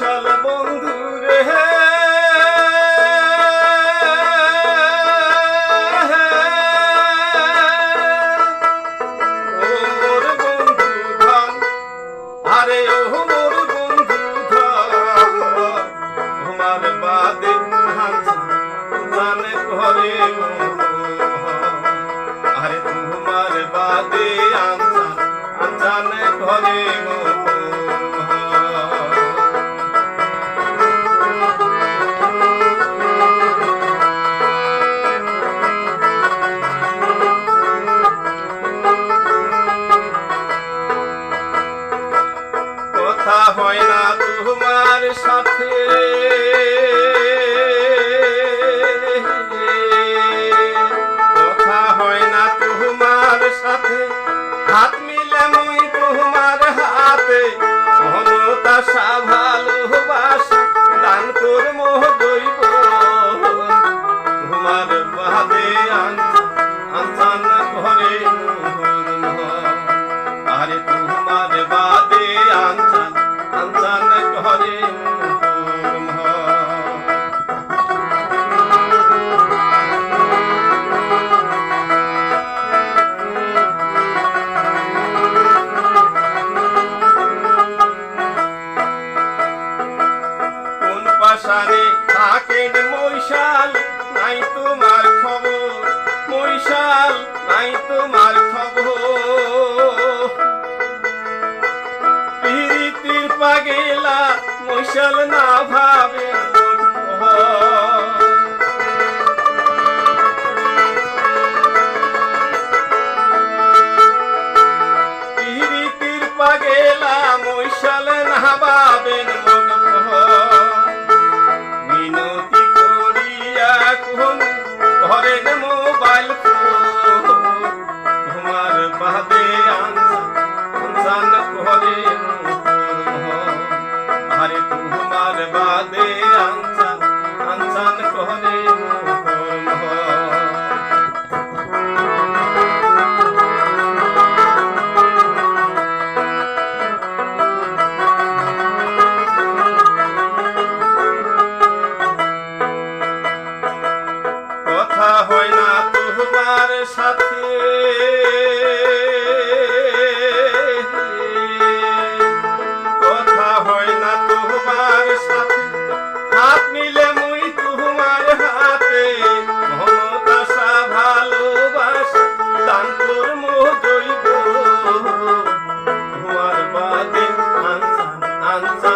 মৈশাল বন্ধু রে আরে ঘরে কথা হয় না তোমার সাথে। পাশারে থাকেন মৈশাল, নাই তোমার খবর। মৈশাল, নাই তোমার খবর। পিরিতির পাগেলা মৈশাল না ভাবে পাগেলা মৈশাল না ভাবেন আরে তোমার বাদে আনসান আনসান কথা হয় না তোমার সাথে। তোমার বাদে আনসান